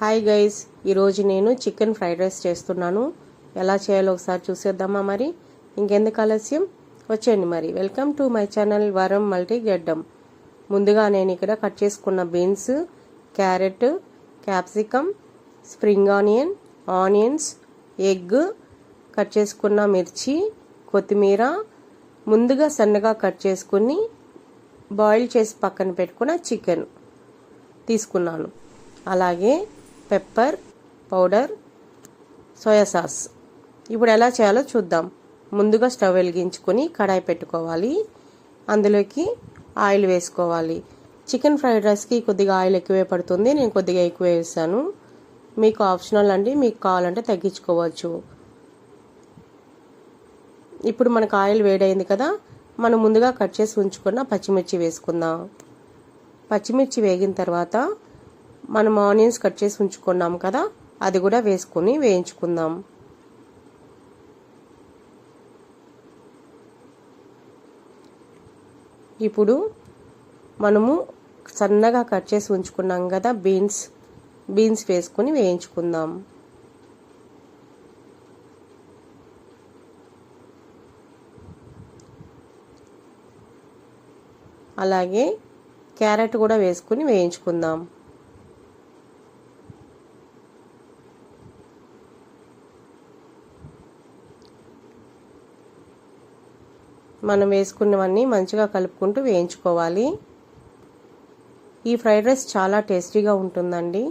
Hi guys ఈరోజు నేను chicken fried rice చేస్తున్నాను. ఎలా చేయాలో ఒకసారి చూసేద్దామా మరి? ఇంకెందుకు ఆలస్యం? వచ్చేయండి మరి. వెల్కమ్ టు మై ఛానల్ వరం మల్టీ గడ్డం ముందుగా నేను ఇక్కడ కట్ చేసుకున్న beans carrot capsicum spring onion onions egg cut చేసుకున్న మిర్చి కొత్తిమీర ముందుగా సన్నగా కట్ చేసుకుని బాయిల్ చేసి పక్కన పెట్టుకున్న చికెన్ తీసుకున్నాను. అలాగే పెప్పర్ పౌడర్ సోయా సాస్. ఇప్పుడు ఎలా చేయాలో చూద్దాం. ముందుగా స్టవ్ వెలిగించుకొని కడాయి పెట్టుకోవాలి. అందులోకి ఆయిల్ వేసుకోవాలి. చికెన్ ఫ్రైడ్ రైస్కి కొద్దిగా ఆయిల్ ఎక్కువే పడుతుంది. నేను కొద్దిగా ఎక్కువ వేసాను. మీకు ఆప్షనల్ అండి. మీకు కావాలంటే తగ్గించుకోవచ్చు. ఇప్పుడు మనకు ఆయిల్ వేడైంది కదా మనం ముందుగా కట్ చేసి ఉంచుకున్న పచ్చిమిర్చి వేసుకుందాం. పచ్చిమిర్చి వేగిన తర్వాత మనం ఆనియన్స్ కట్ చేసి ఉంచుకున్నాం కదా అది కూడా వేసుకొని వేయించుకుందాం. ఇప్పుడు మనము సన్నగా కట్ చేసి ఉంచుకున్నాం కదా బీన్స్ బీన్స్ వేసుకొని వేయించుకుందాం. అలాగే క్యారెట్ కూడా వేసుకుని వేయించుకుందాం. మనం వేసుకున్నవన్నీ మంచిగా కలుపుకుంటూ వేయించుకోవాలి. ఈ ఫ్రైడ్ రైస్ చాలా టేస్టీగా ఉంటుందండి.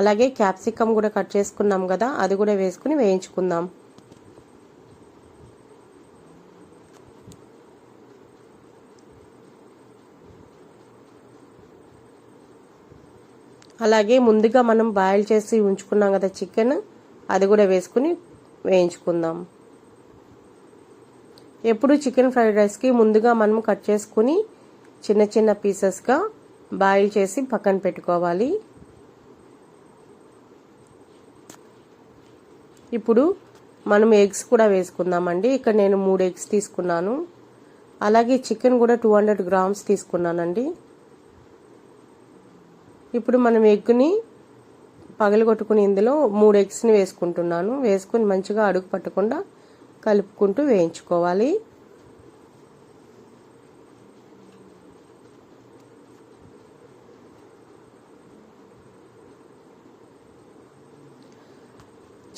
అలాగే క్యాప్సికమ్ కూడా కట్ చేసుకున్నాం కదా అది కూడా వేసుకుని వేయించుకుందాం. అలాగే ముందుగా మనం బాయిల్ చేసి ఉంచుకున్నాం కదా చికెన్ అది కూడా వేసుకుని వేయించుకుందాం. ఎప్పుడు చికెన్ ఫ్రైడ్ రైస్కి ముందుగా మనం కట్ చేసుకుని చిన్న చిన్న పీసెస్గా బాయిల్ చేసి పక్కన పెట్టుకోవాలి. ఇప్పుడు మనం ఎగ్స్ కూడా వేసుకుందామండి. ఇక్కడ నేను మూడు ఎగ్స్ తీసుకున్నాను. అలాగే చికెన్ కూడా టూ హండ్రెడ్ గ్రామ్స్ తీసుకున్నానండి. ఇప్పుడు మనం ఎగ్ని పగలగొట్టుకుని ఇందులో మూడు ఎగ్స్ని వేసుకుంటున్నాను. వేసుకుని మంచిగా అడుగు పట్టకుండా కలుపుకుంటూ వేయించుకోవాలి.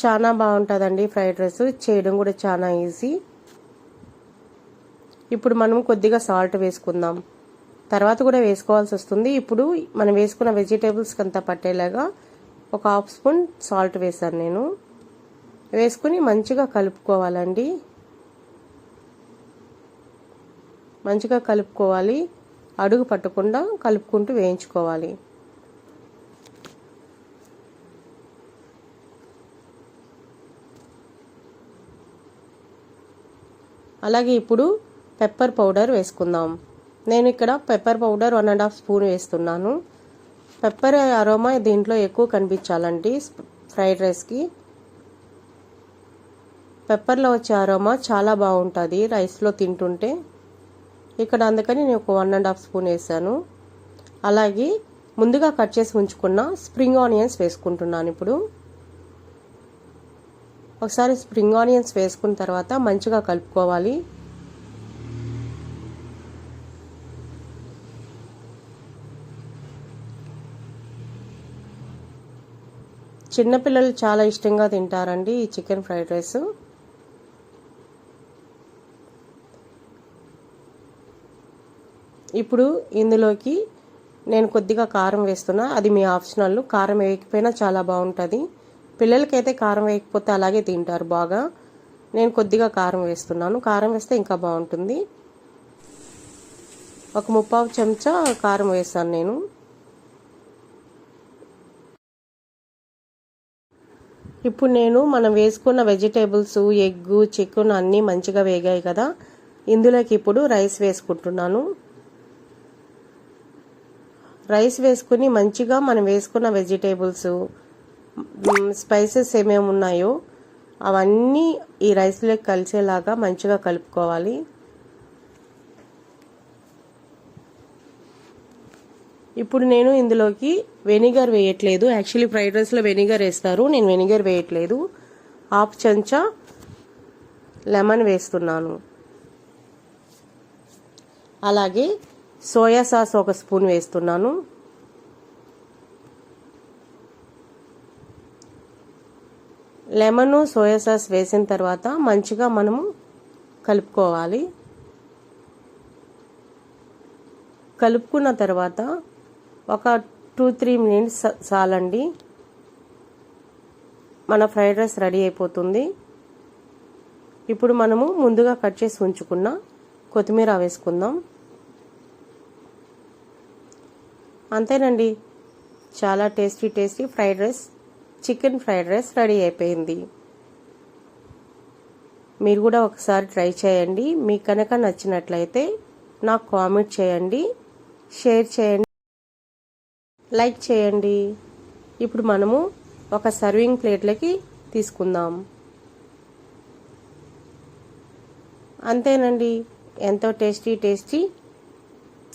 చాలా బాగుంటుందండి ఫ్రైడ్ రైస్. చేయడం కూడా చాలా ఈజీ. ఇప్పుడు మనం కొద్దిగా సాల్ట్ వేసుకుందాం. తర్వాత కూడా వేసుకోవాల్సి వస్తుంది. ఇప్పుడు మనం వేసుకున్న వెజిటేబుల్స్కి అంతా పట్టేలాగా ఒక హాఫ్ స్పూన్ సాల్ట్ వేసాను నేను. వేసుకుని మంచిగా కలుపుకోవాలండి. మంచిగా కలుపుకోవాలి. అడుగు పట్టకుండా కలుపుకుంటూ వేయించుకోవాలి. అలాగే ఇప్పుడు పెప్పర్ పౌడర్ వేసుకుందాం. నేను ఇక్కడ pepper powder one and half spoon వేస్తున్నాను. పెప్పర్ అరోమా దీంట్లో ఎక్కువ కనిపించాలండి ఫ్రైడ్ రైస్కి. పెప్పర్లో వచ్చే అరోమా చాలా బాగుంటుంది రైస్లో తింటుంటే. ఇక్కడ అందుకని నేను ఒక వన్ అండ్ హాఫ్ స్పూన్ వేసాను. అలాగే ముందుగా కట్ చేసి ఉంచుకున్న స్ప్రింగ్ ఆనియన్స్ వేసుకుంటున్నాను ఇప్పుడు. ఒకసారి స్ప్రింగ్ ఆనియన్స్ వేసుకున్న తర్వాత మంచిగా కలుపుకోవాలి. చిన్నపిల్లలు చాలా ఇష్టంగా తింటారండి ఈ చికెన్ ఫ్రైడ్ రైస్ ఇప్పుడు ఇందులోకి నేను కొద్దిగా కారం వేస్తున్నా. అది మీ ఆప్షనల్. కారం వేయకపోయినా చాలా బాగుంటుంది. పిల్లలకైతే కారం వేయకపోతే అలాగే తింటారు బాగా. నేను కొద్దిగా కారం వేస్తున్నాను. కారం వేస్తే ఇంకా బాగుంటుంది. ఒక ముప్పావు చెంచా కారం వేస్తాను నేను. ఇప్పుడు నేను మనం వేసుకున్న వెజిటేబుల్స్ ఎగ్ చికెన్ అన్నీ మంచిగా వేగాయి కదా. ఇందులోకి ఇప్పుడు రైస్ వేసుకుంటున్నాను. రైస్ వేసుకుని మంచిగా మనం వేసుకున్న వెజిటేబుల్స్ స్పైసెస్ ఏమేమి ఉన్నాయో అవన్నీ ఈ రైస్లోకి కలిసేలాగా మంచిగా కలుపుకోవాలి. ఇప్పుడు నేను ఇందులోకి వెనిగర్ వేయట్లేదు. యాక్చువల్లీ ఫ్రైడ్ రైస్లో వెనిగర్ వేస్తారు. నేను వెనిగర్ వేయట్లేదు. హాఫ్ చెంచా లెమన్ వేస్తున్నాను. అలాగే సోయా సాస్ ఒక స్పూన్ వేస్తున్నాను. లెమన్ సోయా సాస్ వేసిన తర్వాత మంచిగా మనము కలుపుకోవాలి. కలుపుకున్న తర్వాత ఒక టూ త్రీ మినిట్స్ చాలండి. మన ఫ్రైడ్ రైస్ రెడీ అయిపోతుంది. ఇప్పుడు మనము ముందుగా కట్ చేసి ఉంచుకున్న కొత్తిమీర వేసుకుందాం. అంతేనండి. చాలా tasty tasty fried rice chicken fried rice ready అయిపోయింది. మీరు కూడా ఒకసారి ట్రై చేయండి. మీకు కనుక నచ్చినట్లయితే నాకు కామెంట్ చేయండి షేర్ చేయండి లైక్ చేయండి. ఇప్పుడు మనము ఒక సర్వింగ్ ప్లేట్లకి తీసుకుందాం. అంతేనండి. ఎంతో tasty tasty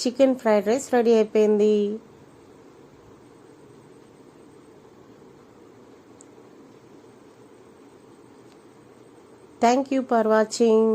chicken fried rice ready అయిపోయింది. Thank you for watching